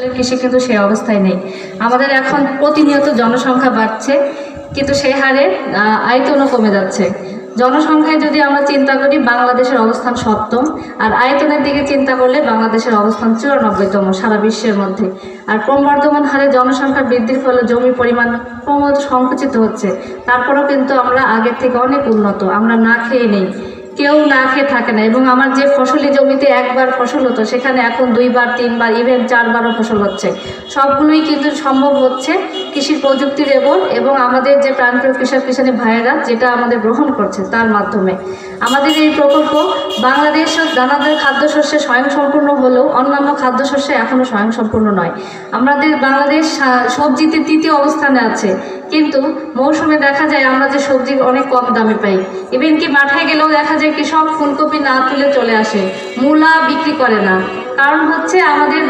সালের কৃষি কিন্তু সেই অবস্থায় নেই। আমাদের এখন প্রতিনিয়ত জনসংখ্যা বাড়ছে, কিন্তু সেই হারে আয়তনও কমে যাচ্ছে। জনসংখ্যায় যদি আমরা চিন্তা করি, বাংলাদেশের অবস্থান সপ্তম, আর আয়তনের দিকে চিন্তা করলে বাংলাদেশের অবস্থান চুরানব্বইতম সারা বিশ্বের মধ্যে। আর ক্রমবর্ধমান হারে জনসংখ্যা বৃদ্ধির ফলে জমির পরিমাণ ক্রমশ সংকুচিত হচ্ছে। তারপরেও কিন্তু আমরা আগের থেকে অনেক উন্নত, আমরা না খেয়ে নেই। কেউ না খেয়ে থাকে না। এবং আমার যে ফসলি জমিতে একবার ফসল হতো, সেখানে এখন দুইবার, তিনবার ইভেন চারবারও ফসল হচ্ছে। সবগুলোই কিন্তু সম্ভব হচ্ছে কৃষির প্রযুক্তির এবং এবং আমাদের যে প্রান্তীয় কৃষক কৃষাণী ভাইয়েরা, যেটা আমাদের গ্রহণ করছে তার মাধ্যমে। আমাদের এই প্রকল্প বাংলাদেশ দানাদার খাদ্যশস্যে স্বয়ংসম্পূর্ণ হলেও অন্যান্য খাদ্যশস্যে এখনও স্বয়ংসম্পূর্ণ নয়। আমাদের বাংলাদেশ সবজিতে তৃতীয় অবস্থানে আছে। কিন্তু মৌসুমে দেখা যায় আমরা যে সবজি অনেক কম দামে পাই। ইভেন কি মাঠে গেলেও দেখা যায় কি সব ফুলকপি না তুলে চলে আসে। মূলা বিক্রি করে না। কারণ হচ্ছে আমাদের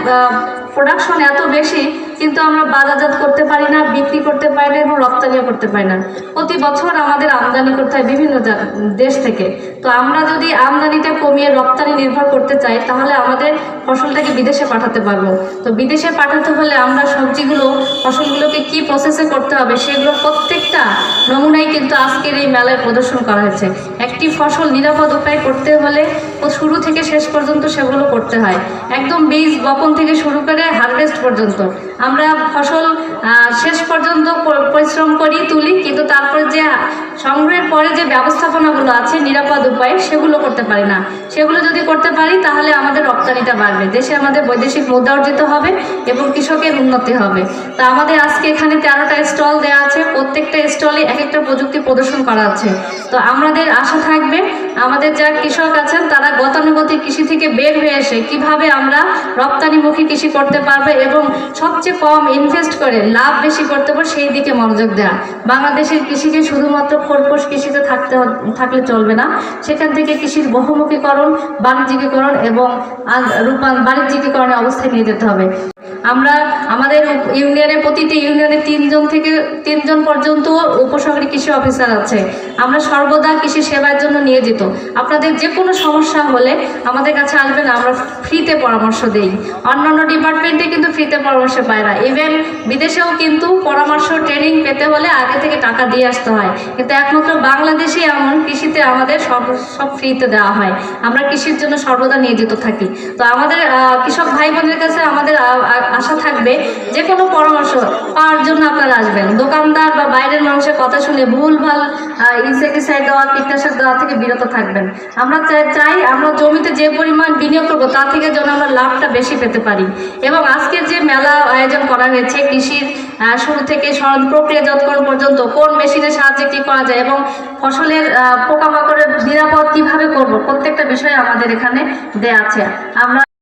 প্রোডাকশন এত বেশি, কিন্তু আমরা বাজারজাত করতে পারি না, বিক্রি করতে পারি না এবং রপ্তানিও করতে পারি না। প্রতি বছর আমাদের আমদানি করতে হয় বিভিন্ন দেশ থেকে। তো আমরা যদি আমদানিটা কমিয়ে রপ্তানি নির্ভর করতে চাই, তাহলে আমাদের ফসলটাকে বিদেশে পাঠাতে পারব। তো বিদেশে পাঠাতে হলে আমরা সবজিগুলো, ফসলগুলোকে কি প্রসেসে করতে হবে সেগুলোর প্রত্যেকটা নমুনাই কিন্তু আজকের এই মেলায় প্রদর্শন করা হয়েছে। একটি ফসল নিরাপদ উপায় করতে হলে শুরু থেকে শেষ পর্যন্ত সেগুলো করতে হয়। একদম বীজ বপন থেকে শুরু করে হারভেস্ট পর্যন্ত। আমরা ফসল শেষ পর্যন্ত পরিশ্রম করি, তুলি, কিন্তু তারপরে যে সংগ্রহের পরে যে ব্যবস্থাপনাগুলো আছে নিরাপদ উপায়ে সেগুলো করতে পারি না। সেগুলো যদি করতে পারি, তাহলে আমাদের রপ্তানিটা বাড়বে। দেশে আমাদের বৈদেশিক মুদ্রা অর্জিত হবে এবং কৃষকের উন্নতি হবে। তা আমাদের আজকে এখানে তেরোটা স্টল দেওয়া প্রত্যেকটা স্টলে এক একটা প্রযুক্তি প্রদর্শন করা আছে তো আমাদের আশা থাকবে, আমাদের যারা কৃষক আছেন, তারা গতানুগতিক কৃষি থেকে বের হয়ে এসে কীভাবে আমরা রপ্তানিমুখী কৃষি করতে পারবে এবং সবচেয়ে কম ইনভেস্ট করে লাভ বেশি করতে পারব, সেই দিকে মনোযোগ দেওয়া। বাংলাদেশের কৃষিকে শুধুমাত্র খোরপোশ কৃষিতে থাকতে থাকলে চলবে না। সেখান থেকে কৃষির বহুমুখীকরণ, বাণিজ্যিকীকরণ এবং রূপান বাণিজ্যিকীকরণের অবস্থায় নিয়ে যেতে হবে। আমরা আমাদের ইউনিয়নে, প্রতিটি ইউনিয়নে তিনজন থেকে তিনজন পর্যন্ত উপসহকারী কৃষি অফিসার আছে। আমরা সর্বদা কৃষি সেবার জন্য নিয়োজিত। আপনাদের যে কোনো সমস্যা হলে আমাদের কাছে আসবেন, আমরা ফ্রিতে পরামর্শ দেই। অন্যান্য ডিপার্টমেন্টে কিন্তু ফ্রিতে পরামর্শ পায় না ইভেন বিদেশেও কিন্তু পরামর্শ, ট্রেনিং পেতে হলে আগে থেকে টাকা দিয়ে আসতে হয়। কিন্তু একমাত্র বাংলাদেশে এমন কৃষিতে আমাদের সব সব ফ্রিতে দেওয়া হয়। আমরা কৃষির জন্য সর্বদা নিয়োজিত থাকি। তো আমাদের কৃষক ভাই বোনের কাছে আমাদের আশা থাকবে যে কোনো পরামর্শ পাওয়ার জন্য আপনারা আসবেন। মানুষের কথা শুনে ভুল, ভালো ইনসেক্টিসাইড দেওয়া, কীটনাশক দেওয়া থেকে বিরত থাকবেন। আমরা চাই- আমরা জমিতে যে পরিমাণ বিনিয়োগ করব, তা থেকে যেন আমরা লাভটা বেশি পেতে পারি। এবং আজকের যে মেলা আয়োজন করা হয়েছে, কৃষির শুরু থেকে সরল প্রক্রিয়াজাতকরণ পর্যন্ত, কোন মেশিনের সাহায্যে কী করা যায় এবং ফসলের পোকামাকড়ের নিরাপদ কীভাবে করব, প্রত্যেকটা বিষয় আমাদের এখানে দেয়া আছে। আমরা